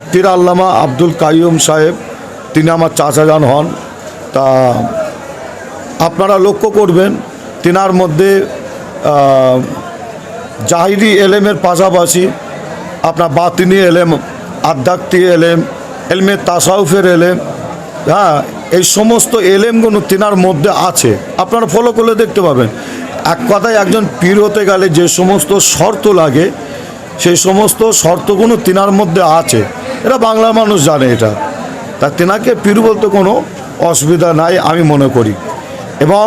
পীর আল্লামা আব্দুল কাইয়ুম সাহেব, তিনি আমার চাচা যান হন। তা আপনারা লক্ষ্য করবেন, তিনার মধ্যে জাহিরি এলেমের পাশাপাশি আপনার বাতিনি এলেম, আধ্যাত্মিক এলেম, এলমে তাসাউফের এলেম হ্যাঁ এই সমস্ত এলেমগুলো তিনার মধ্যে আছে। আপনারা ফলো করলে দেখতে পাবেন। এক কথায় একজন পীর হতে গেলে যে সমস্ত শর্ত লাগে সেই সমস্ত শর্তগুলো তিনার মধ্যে আছে। এটা বাংলা মানুষ জানে এটা। তা তেনাকে পীর বলতে কোনো অসুবিধা নাই আমি মনে করি। এবং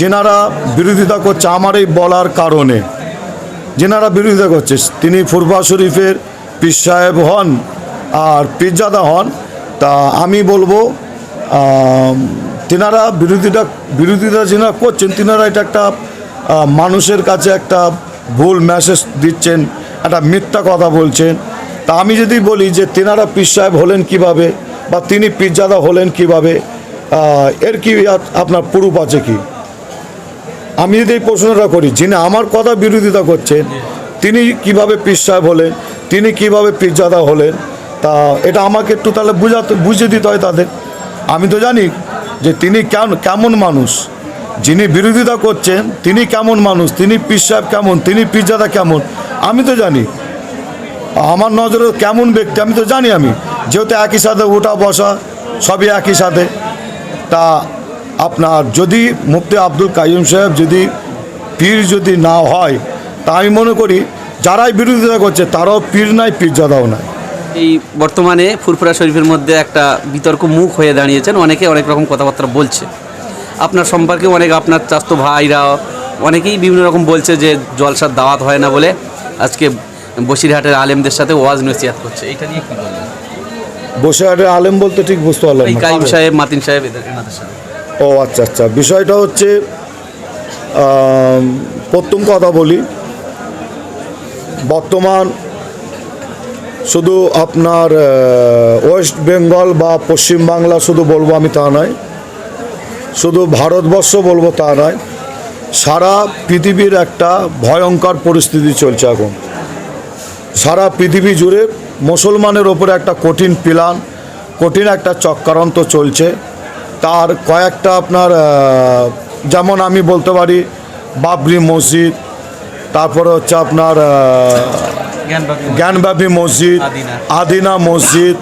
যেনারা বিরোধিতা করছে আমার এই বলার কারণে, যেনারা বিরোধিতা করছে, তিনি ফুরবা শরীফের পীর সাহেব হন আর পীরজাদা হন, তা আমি বলব তেনারা বিরোধিতা বিরোধিতা যেনারা করছেন, তেনারা এটা একটা মানুষের কাছে একটা ভুল মেসেজ দিচ্ছেন, একটা মিথ্যা কথা বলছেন। তা আমি যদি বলি যে তেনারা পীর সাহেব হলেন কীভাবে বা তিনি পীরজাদা হলেন কীভাবে এর কি আপ- আপনার প্রুফ আছে কি? আমি যদি এই প্রশ্নটা করি, যিনি আমার কথা বিরোধিতা করছেন, তিনি কীভাবে পীর সাহেব হলেন, তিনি কীভাবে পীরজাদা হলেন, তা এটা আমাকে একটু তাহলে বুঝাতে, বুঝিয়ে দিতে হয় তাদের। আমি তো জানি যে তিনি কেন, কেমন মানুষ। যিনি বিরোধিতা করছেন, তিনি কেমন মানুষ? তিনি পীর সাহেব কেমন? তিনি পীরজাদা কেমন? আমি তো জানি। আমার নজরে কেমন ব্যক্তি, আমি তো জানি আমি। যেহেতু একই সাথে ওঠা বসা, সবই একই সাথে। তা আপনার যদি মুফতি আব্দুল কাইম সাহেব যদি পীর যদি না হয়, তা আমি মনে করি যারাই বিরোধিতা করছে, তারাও পীর নাই, পীরজাদাও নাই। এই বর্তমানে ফুরফুরা শরীফের মধ্যে একটা বিতর্ক মুখ হয়ে দাঁড়িয়েছেন। অনেকে অনেক রকম কথাবার্তা বলছে। আপনার সম্পর্কে অনেক আপনার চাস্তো ভাইরা অনেকেই বিভিন্ন রকম বলছে যে জলসার দাওয়াত হয় না বলে আজকে বসিরহাটের আলেমদের সাথে ওয়াজ নসিহাত করছে। এটা নিয়ে কি বলবেন? বসে আটে আলেম বলতে ঠিক বুঝতে পারলাম না। কাইম সাহেব মাতিন সাহেব এদের সাথে। ও আচ্ছা আচ্ছা। বিষয়টা হচ্ছে প্রথম কথা বলি বর্তমান শুধু আপনার ওয়েস্ট বেঙ্গল বা পশ্চিমবাংলা শুধু বলব আমি তা নয়। শুধু ভারতবর্ষ বলব তা নয়, সারা পৃথিবীর একটা ভয়ঙ্কর পরিস্থিতি চলছে এখন সারা পৃথিবী জুড়ে মুসলমানের ওপরে একটা কঠিন প্ল্যান, কঠিন একটা চক্রান্ত চলছে তার কয়েকটা আপনার যেমন আমি বলতে পারি, বাবরি মসজিদ, তারপরে হচ্ছে আপনার জ্ঞানব্যাপী মসজিদ। আদিনা মসজিদ,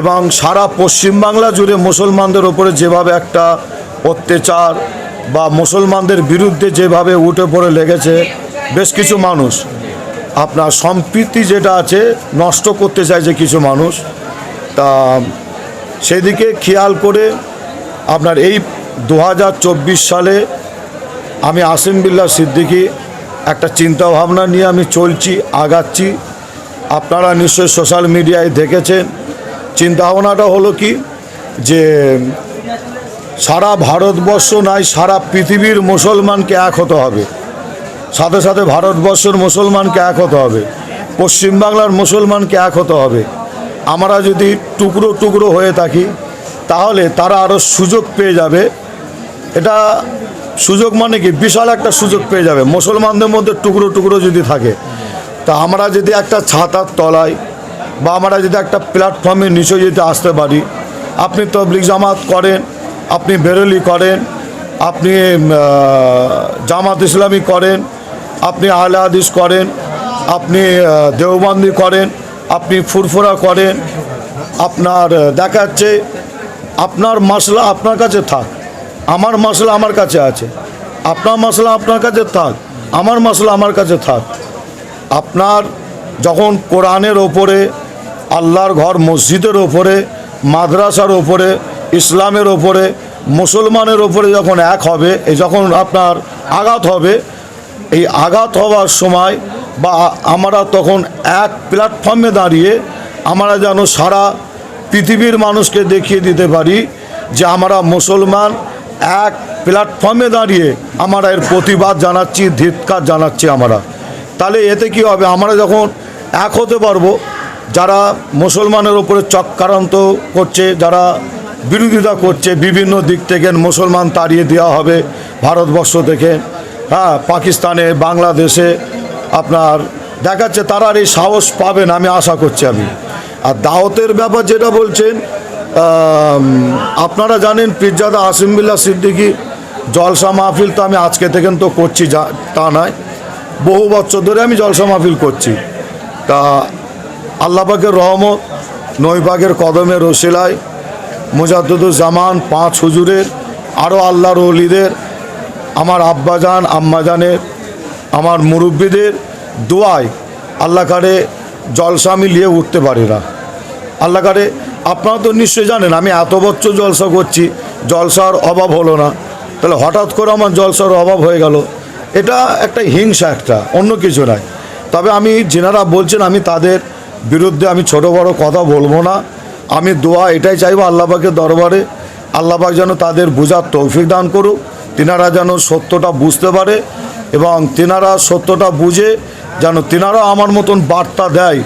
এবং সারা পশ্চিমবাংলা জুড়ে মুসলমানদের ওপরে যেভাবে একটা অত্যাচার বা মুসলমানদের বিরুদ্ধে যেভাবে উঠে পড়ে লেগেছে, বেশ কিছু মানুষ আপনার সম্প্রীতি যেটা আছে নষ্ট করতে চাইছে কিছু মানুষ, তা সেদিকে খেয়াল করে আপনার এই দু হাজার চব্বিশ সালে আমি আসিম বিল্লাহ সিদ্দিকি একটা চিন্তা ভাবনা নিয়ে আমি চলছি, আগাচ্ছি। আপনারা নিশ্চয়ই সোশ্যাল মিডিয়ায় দেখেছেন। চিন্তা ভাবনাটা হলো কি যে সারা ভারতবর্ষ নাই, সারা পৃথিবীর মুসলমানকে এক হতে হবে। সাথে সাথে ভারতবর্ষের মুসলমানকে এক হতে হবে। পশ্চিমবাংলার মুসলমানকে এক হতে হবে। আমরা যদি টুকরো টুকরো হয়ে থাকি, তাহলে তারা আরও সুযোগ পেয়ে যাবে। এটা সুযোগ মানে কি? বিশাল একটা সুযোগ পেয়ে যাবে। মুসলমানদের মধ্যে টুকরো টুকরো যদি থাকে, তা আমরা যদি একটা ছাতার তলায় বা আমরা যদি একটা প্ল্যাটফর্মের নিচে যদি আসতে পারি, আপনি তবলিক জামাত করেন আপনি বেরলি করেন, আপনি জামাত ইসলামী করেন, আপনি আহলে হাদিস করেন, আপনি দেওবন্দি করেন, আপনি ফুরফুরা করেন, আপনার দেখা যাচ্ছে আপনার মশলা আপনার কাছে থাক, আমার মশলা আমার কাছে আছে, আপনার মশলা আপনার কাছে থাক, আমার মশলা আমার কাছে থাক। আপনার যখন কোরআনের ওপরে, আল্লাহর ঘর মসজিদের ওপরে, মাদ্রাসার ওপরে ইসলামের ওপরে, মুসলমানের ওপরে যখন এক হবে এই যখন আপনার আঘাত হবে, এই আঘাত হওয়ার সময় বা আমরা তখন এক প্ল্যাটফর্মে দাঁড়িয়ে আমরা যেন সারা পৃথিবীর মানুষকে দেখিয়ে দিতে পারি যে আমরা মুসলমান। এক প্ল্যাটফর্মে দাঁড়িয়ে আমরা এর প্রতিবাদ জানাচ্ছি, ধিৎকার জানাচ্ছি আমরা। তাহলে এতে কি হবে? আমরা যখন এক হতে পারব, যারা মুসলমানের ওপরে চক্রান্ত করছে, যারা বিরোধিতা করছে, বিভিন্ন দিক থেকে মুসলমান তাড়িয়ে দেওয়া হবে ভারতবর্ষ থেকে। হ্যাঁ পাকিস্তানে, বাংলাদেশে আপনার দেখাচ্ছে তারা আর এই সাহস পাবেন আমি আশা করছি আমি। আর দাওয়াতের ব্যাপার যেটা বলছেন আপনারা জানেন পিরজাদা আসিমবিল্লা সিদ্দিকি, জলসা মাহফিল তো আমি আজকে থেকে তো করছি, যা- তা নয়। বহু বছর ধরে আমি জলসা মাহফিল করছি। তা আল্লাপাকের রহমত নৈবাগের কদমের রসিলায় মুজাদ্দুজ্জামান পাঁচ হুজুরের আরও আল্লাহর অলিদের আমার আব্বাজান, আম্মাজানের, আমার মুরব্বীদের দোয়ায় আল্লাহ কারে জলসা আমি নিয়ে উঠতে পারি না। আল্লাহ কারে, আপনারা তো নিশ্চয়ই জানেন, আমি এত বছর জলসা করছি, জলসার অভাব হলো না। তাহলে হঠাৎ করে আমার জলসার অভাব হয়ে গেল। এটা একটা হিংসা একটা, অন্য কিছু নয়। তবে আমি, যেনারা বলছেন, আমি তাদের বিরুদ্ধে আমি ছোট বড় কথা বলব না। আমি দোয়া এটাই চাইব আল্লাহবাকের দরবারে। আল্লাহবাক যেন তাদের বোঝার তৌফিক দান করুক। তিনারা যেন সত্যটা বুঝতে পারে এবং তিনারা সত্যটা বুঝে যেন তিনারা আমার মতন বার্তা দেয়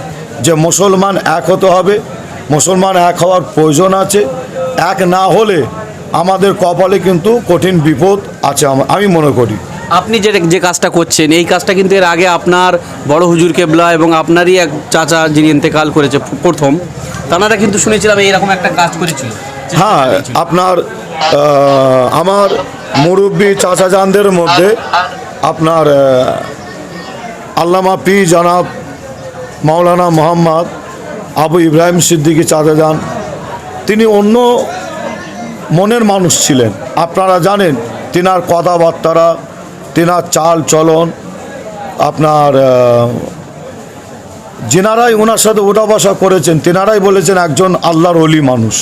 যে মুসলমান এক হতে হবে। মুসলমান এক হওয়ার প্রয়োজন আছে। এক না হলে আমাদের কপালে কিন্তু কঠিন বিপদ আছে আমি মনে করি। আপনি যে যে কাজটা করছেন এই কাজটা কিন্তু এর আগে আপনার বড় হুজুর কেবলা এবং আপনারই এক চাচা যিনি ইন্তেকাল করেছে প্রথম তানারা কিন্তু শুনেছিলাম এইরকম একটা কাজ করেছিল। হ্যাঁ আপনার আমার মুরব্বী চাচা জানদের মধ্যে আপনার আল্লামা পি জনাব মাওলানা মোহাম্মদ আবু ইব্রাহিম সিদ্দিকী চাচা যান তিনি অন্য মনের মানুষ ছিলেন। আপনারা জানেন তিনার কথাবার্তারা তিনার চাল চলন, আপনার যেনারাই ওনার সাথে ওঠা বসা করেছেন, তেনারাই বলেছেন একজন আল্লাহর অলি মানুষ।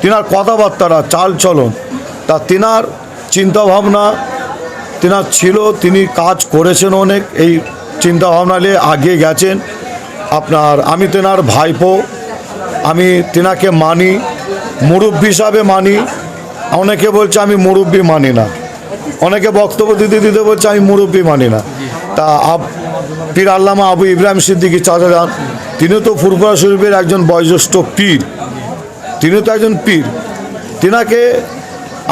তেনার কথাবার্তারা, চাল চলন, তা তেনার চিন্তাভাবনা, তেনার ছিল, তিনি কাজ করেছেন অনেক, এই চিন্তাভাবনা নিয়ে আগিয়ে গেছেন। আপনার, আমি তেনার ভাইপো, আমি তেনাকে মানি, মুরব্বী হিসাবে মানি, অনেকে বলছে আমি মুরব্বী মানি না। অনেকে বক্তব্য দিতে দিতে বলছে আমি মুরব্বী মানি না। তা আব পীর আল্লামা আবু ইব্রাহিম সিদ্দিকী চাচা যান তিনি তো ফুরফুরা শরীফের একজন বয়োজ্যেষ্ঠ পীর। তিনি তো একজন পীর। তিনাকে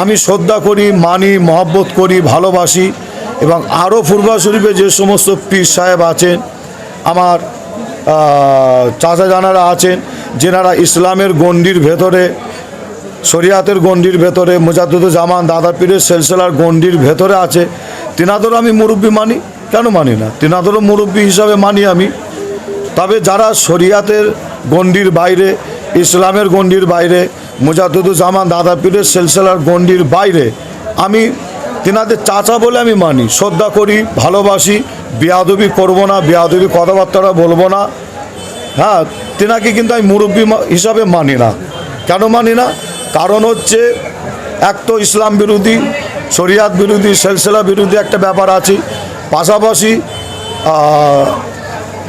আমি শ্রদ্ধা করি মানি মহব্বত করি ভালোবাসি এবং আরও ফুরবা শরীফে যে সমস্ত পীর সাহেব আছেন আমার চাচা জানারা আছেন যেনারা ইসলামের গণ্ডির ভেতরে শরিয়াতের গণ্ডির ভেতরে মুজাদ্দুদ জামান দাদা পীরের সেলসেলার গণ্ডির ভেতরে আছে। তিনাদেরও আমি মুরব্বী মানি। কেন মানি না? তিনাদেরও মুরব্বী হিসাবে মানি আমি। তবে যারা শরিয়াতের গণ্ডির বাইরে, ইসলামের গণ্ডির বাইরে মুজাদ্দুজ্জামান দাদা পীরের সেলসেলার গণ্ডির বাইরে, আমি তিনাদের চাচা বলে আমি মানি। শ্রদ্ধা করি, ভালোবাসি, বিয়াদবি করব না, বিয়াদবি কথাবার্তাটা বলব না। হ্যাঁ তিনাকে কিন্তু আমি মুরব্বী হিসাবে মানি না। কেন মানি না? কারণ হচ্ছে, এক তো ইসলাম বিরোধী, শরিয়াত বিরোধী, সেলসেলা বিরোধী একটা ব্যাপার আছে। পাশাপাশি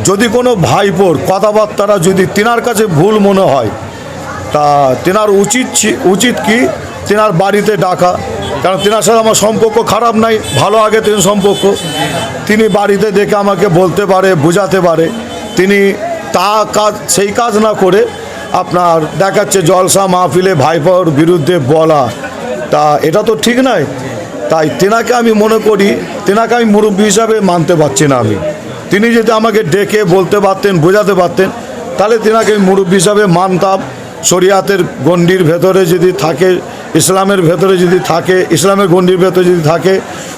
যদি কোনো ভাইপোর কথাবার্তারা যদি তিনার কাছে ভুল মনে হয়, তা তেনার উচিত উচিত কি? তেনার বাড়িতে ডাকা। কারণ তেনার সাথে আমার সম্পর্ক খারাপ নাই, ভালো আগে তিন সম্পর্ক। তিনি বাড়িতে দেখে আমাকে বলতে পারে, বোঝাতে পারে। তিনি তা কাজ, সেই কাজ না করে আপনার দেখাচ্ছে জলসা মাহফিলে ভাইপোর বিরুদ্ধে বলা। তা এটা তো ঠিক নয় তাই তেনাকে আমি মনে করি, তেনাকে আমি মুরব্বী হিসাবে মানতে পারছি না আমি। তিনি যদি আমাকে ডেকে বলতে পারতেন, বোঝাতে পারতেন, তাহলে তেনাকে আমি মুরব্বী হিসাবে মানতাম। শরিয়াতের গণ্ডির ভেতরে যদি থাকে, ইসলামের ভেতরে যদি থাকে, ইসলামের গণ্ডির ভেতরে যদি থাকে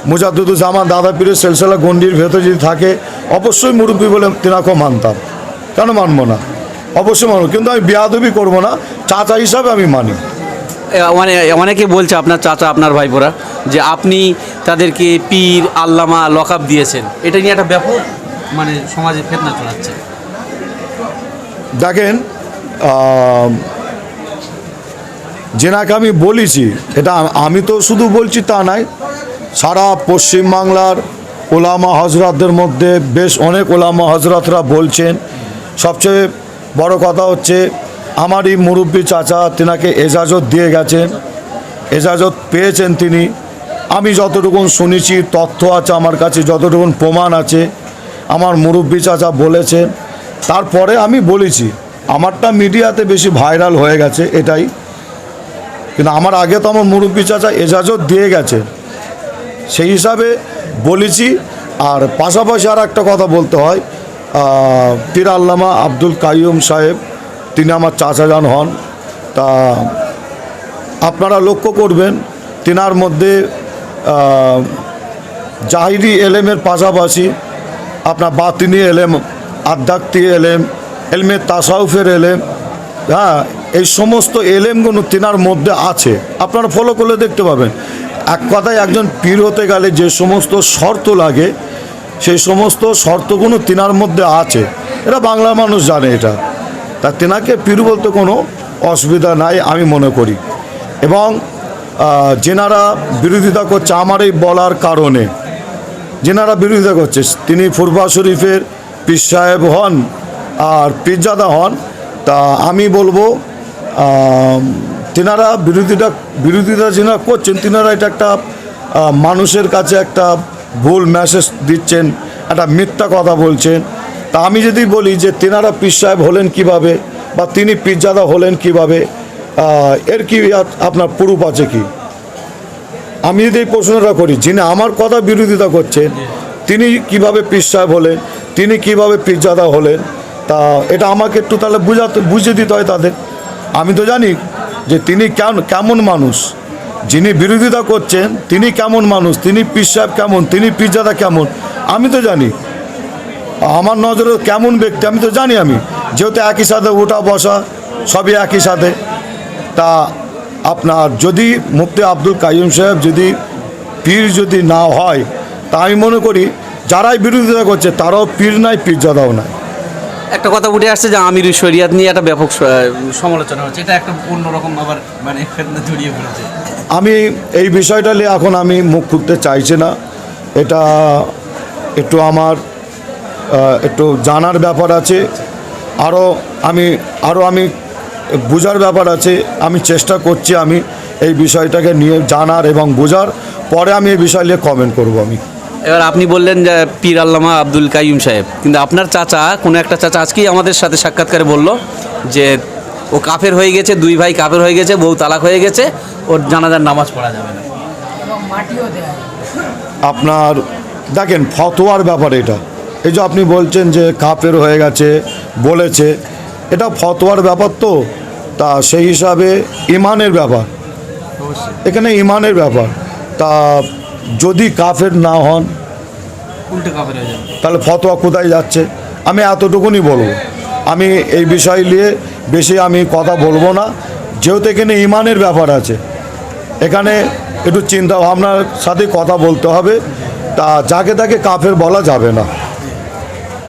মুজাদ্দুজ্জামান দাদা পীরের সেলসেলা গণ্ডির ভেতরে যদি থাকে, অবশ্যই মুরব্বী বলে তেনাকেও মানতাম। কেন মানবো না? অবশ্যই মানব কিন্তু আমি বিয়াদবি করব না। চাচা হিসাবে আমি মানি। মানে অনেকে বলছে আপনার চাচা আপনার ভাইপোরা যে আপনি তাদেরকে পীর আল্লামা লকআপ দিয়েছেন। এটা নিয়ে একটা ব্যাপক মানে সমাজে ফেতনা চলাচ্ছে দেখেন যেনাকে আমি বলেছি এটা আমি তো শুধু বলছি তা নাই সারা পশ্চিমবাংলার ওলামা হজরতদের মধ্যে বেশ অনেক ওলামা হজরতরা বলছেন। সবচেয়ে বড় কথা হচ্ছে, আমারই মুরব্বী চাচা তেনাকে এজাজত দিয়ে গেছেন এজাজত পেয়েছেন তিনি। আমি যতটুকুন শুনেছি, তথ্য আছে আমার কাছে, যতটুকুন প্রমাণ আছে, আমার মুরব্বী চাচা বলেছেন তারপরে আমি বলেছি, আমারটা মিডিয়াতে বেশি ভাইরাল হয়ে গেছে এটাই। কিন্তু আমার আগে তো আমার মুরব্বী চাচা এজাজত দিয়ে গেছে। সেই হিসাবে বলেছি, আর পাশাপাশি আর একটা কথা বলতে হয় পীর আল্লামা আব্দুল কাইয়ুম সাহেব, তিনি আমার চাচা যান হন। তা আপনারা লক্ষ্য করবেন, তিনার মধ্যে জাহিরি এলেমের পাশাপাশি আপনার বাতিনি এলেম, আধ্যাত্মিক এলেম, এলমে তাসাউফের এলেম হ্যাঁ এই সমস্ত এলেমগুলো তিনার মধ্যে আছে। আপনারা ফলো করলে দেখতে পাবেন। এক কথায় একজন পীর হতে গেলে যে সমস্ত শর্ত লাগে সেই সমস্ত শর্তগুলো তিনার মধ্যে আছে। এটা বাংলা মানুষ জানে এটা। তা তেনাকে পীর বলতে কোনো অসুবিধা নাই আমি মনে করি। এবং যেনারা বিরোধিতা করছে আমার এই বলার কারণে, যেনারা বিরোধিতা করছে, তিনি ফুরবা শরীফের পীর সাহেব হন আর পীরজাদা হন, তা আমি বলব তেনারা বিরোধিতা বিরোধিতা যেনারা করছেন, তেনারা এটা একটা মানুষের কাছে একটা ভুল মেসেজ দিচ্ছেন, একটা মিথ্যা কথা বলছেন। তা আমি যদি বলি যে তেনারা পীর সাহেব হলেন কীভাবে বা তিনি পীরজাদা হলেন কীভাবে এর কি আপনার প্রুফ আছে কি? আমি যদি এই প্রশ্নটা করি, যিনি আমার কথা বিরোধিতা করছেন, তিনি কীভাবে পীর সাহেব হলেন, তিনি কীভাবে পীরজাদা হলেন, তা এটা আমাকে একটু তাহলে বুঝাতে বুঝিয়ে দিতে হয় তাদের। আমি তো জানি যে তিনি কেন কেমন মানুষ। যিনি বিরোধিতা করছেন, তিনি কেমন মানুষ? তিনি পীর সাহেব কেমন? তিনি পীরজাদা কেমন? আমি তো জানি। আমার নজরে কেমন ব্যক্তি, আমি তো জানি আমি। যেহেতু একই সাথে ওঠা বসা, সবই একই সাথে। তা আপনার যদি মুফতি আব্দুল কাইম সাহেব যদি পীর যদি না হয়, তা আমি মনে করি যারাই বিরোধিতা করছে, তারাও পীর নাই, পীরজাদাও নাই। একটা কথা উঠে আসছে যে আমির শরিয়াত নিয়ে একটা ব্যাপক সমালোচনা হচ্ছে। এটা একটা অন্যরকম আবার মানে জড়িয়ে পড়েছে। আমি এই বিষয়টা নিয়ে এখন আমি মুখ খুলতে চাইছি না। এটা একটু আমার একটু জানার ব্যাপার আছে। আরও আমি আরও আমি বোঝার ব্যাপার আছে। আমি চেষ্টা করছি আমি এই বিষয়টাকে নিয়ে জানার এবং বোঝার। পরে আমি এই বিষয় নিয়ে কমেন্ট করব আমি। এবার আপনি বললেন যে পীর আল্লামা আব্দুল কাইম সাহেব। কিন্তু আপনার চাচা, কোনো একটা চাচা আজকেই আমাদের সাথে সাক্ষাৎকারে বলল যে ও কাফের হয়ে গেছে দুই ভাই কাফের হয়ে গেছে বউ তালাক হয়ে গেছে ওর জানাজার নামাজ পড়া যাবে না। আপনার দেখেন ফতোয়ার ব্যাপার এটা। এই যে আপনি বলছেন যে কাপের হয়ে গেছে বলেছে এটা ফতোয়ার ব্যাপার তো? তা সেই হিসাবে ইমানের ব্যাপার। এখানে ইমানের ব্যাপার। তা যদি কাফের না হন কাফের হয়ে তাহলে ফতোয়া কোথায় যাচ্ছে? আমি এতটুকুনি বলব। আমি এই বিষয় নিয়ে বেশি আমি কথা বলব না। যেহেতু এখানে ইমানের ব্যাপার আছে। এখানে একটু চিন্তা ভাবনার সাথে কথা বলতে হবে। তা যাকে তাকে কাফের বলা যাবে না।